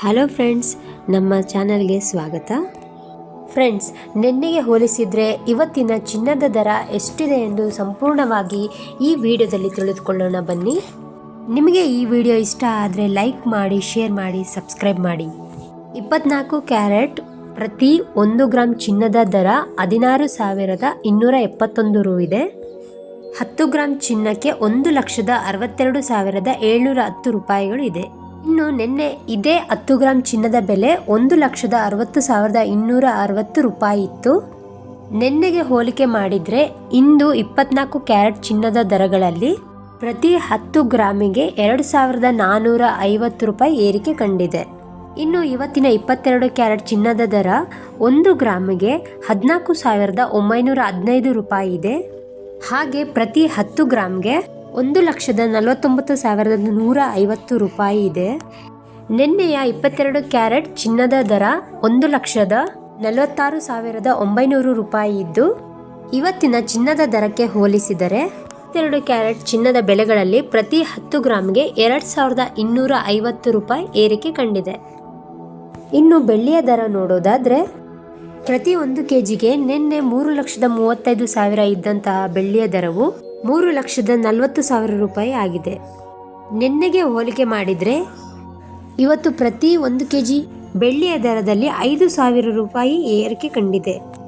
Hello friends, ನಮ್ಮ ಚಾನಲ್ಗೆ ಸ್ವಾಗತ. ಫ್ರೆಂಡ್ಸ್, ನಿನ್ನೆಗೆ ಹೋಲಿಸಿದರೆ ಇವತ್ತಿನ ಚಿನ್ನದ ದರ ಎಷ್ಟಿದೆ ಎಂದು ಸಂಪೂರ್ಣವಾಗಿ ಈ ವಿಡಿಯೋದಲ್ಲಿ ತಿಳಿದುಕೊಳ್ಳೋಣ ಬನ್ನಿ. ನಿಮಗೆ ಈ ವಿಡಿಯೋ ಇಷ್ಟ ಆದರೆ ಲೈಕ್ ಮಾಡಿ, ಶೇರ್ ಮಾಡಿ, ಸಬ್ಸ್ಕ್ರೈಬ್ ಮಾಡಿ. ಇಪ್ಪತ್ನಾಲ್ಕು ಕ್ಯಾರೆಟ್ ಪ್ರತಿ ಒಂದು ಗ್ರಾಮ್ ಚಿನ್ನದ ದರ ಹದಿನಾರು ಸಾವಿರದ ಇನ್ನೂರ ಎಪ್ಪತ್ತೊಂದು ರು ಇದೆ. ಹತ್ತು ಗ್ರಾಮ್ ಚಿನ್ನಕ್ಕೆ ಒಂದು ಲಕ್ಷದ ಅರವತ್ತೆರಡು ಸಾವಿರದ ಏಳ್ನೂರ ಹತ್ತು ರೂಪಾಯಿಗಳು ಇದೆ. ಇನ್ನು ನಿನ್ನೆ ಇದೇ ಹತ್ತು ಗ್ರಾಂ ಚಿನ್ನದ ಬೆಲೆ ಒಂದು ಲಕ್ಷದ ಅರವತ್ತು ಸಾವಿರದ ಇನ್ನೂರ ಅರವತ್ತು ರೂಪಾಯಿ ಇತ್ತು. ನಿನ್ನೆಗೆ ಹೋಲಿಕೆ ಮಾಡಿದರೆ ಇಂದು ಇಪ್ಪತ್ನಾಲ್ಕು ಕ್ಯಾರೆಟ್ ಚಿನ್ನದ ದರಗಳಲ್ಲಿ ಪ್ರತಿ ಹತ್ತು ಗ್ರಾಮಿಗೆ ಎರಡು ಸಾವಿರದ ನಾನ್ನೂರ ಐವತ್ತು ರೂಪಾಯಿ ಏರಿಕೆ ಕಂಡಿದೆ. ಇನ್ನು ಇವತ್ತಿನ ಇಪ್ಪತ್ತೆರಡು ಕ್ಯಾರೆಟ್ ಚಿನ್ನದ ದರ ಒಂದು ಗ್ರಾಮಿಗೆ ಹದಿನಾಲ್ಕು ಸಾವಿರದ ಒಂಬೈನೂರ ಹದಿನೈದು ರೂಪಾಯಿ ಇದೆ. ಹಾಗೆ ಪ್ರತಿ ಹತ್ತು ಗ್ರಾಮ್ಗೆ ಒಂದು ಲಕ್ಷದ ನಲವತ್ತೊಂಬತ್ತು ಸಾವಿರದ ನೂರ ಐವತ್ತು ರೂಪಾಯಿ ಇದೆ. ನಿನ್ನೆಯ ಇಪ್ಪತ್ತೆರಡು ಕ್ಯಾರೆಟ್ ಚಿನ್ನದ ದರ ಒಂದು ಲಕ್ಷದ ನಲವತ್ತಾರು ಸಾವಿರದ ಒಂಬೈನೂರು ರೂಪಾಯಿ ಇದ್ದು, ಇವತ್ತಿನ ಚಿನ್ನದ ದರಕ್ಕೆ ಹೋಲಿಸಿದರೆ ಇಪ್ಪತ್ತೆರಡು ಕ್ಯಾರೆಟ್ ಚಿನ್ನದ ಬೆಲೆಗಳಲ್ಲಿ ಪ್ರತಿ ಹತ್ತು ಗ್ರಾಮ್ಗೆ ಎರಡು ಸಾವಿರದ ಇನ್ನೂರ ಐವತ್ತು ರೂಪಾಯಿ ಏರಿಕೆ ಕಂಡಿದೆ. ಇನ್ನು ಬೆಳ್ಳಿಯ ದರ ನೋಡೋದಾದ್ರೆ, ಪ್ರತಿ ಒಂದು ಕೆಜಿಗೆ ನಿನ್ನೆ ಮೂರು ಲಕ್ಷದ ಮೂವತ್ತೈದು ಸಾವಿರ ಇದ್ದಂತಹ ಬೆಳ್ಳಿಯ ದರವು ಮೂರು ಲಕ್ಷದ ನಲವತ್ತು ಸಾವಿರ ರೂಪಾಯಿ ಆಗಿದೆ. ನಿನ್ನೆಗೆ ಹೋಲಿಕೆ ಮಾಡಿದರೆ ಇವತ್ತು ಪ್ರತಿ ಒಂದು ಕೆಜಿ ಬೆಳ್ಳಿಯ ದರದಲ್ಲಿ ಐದು ಸಾವಿರ ರೂಪಾಯಿ ಏರಿಕೆ ಕಂಡಿದೆ.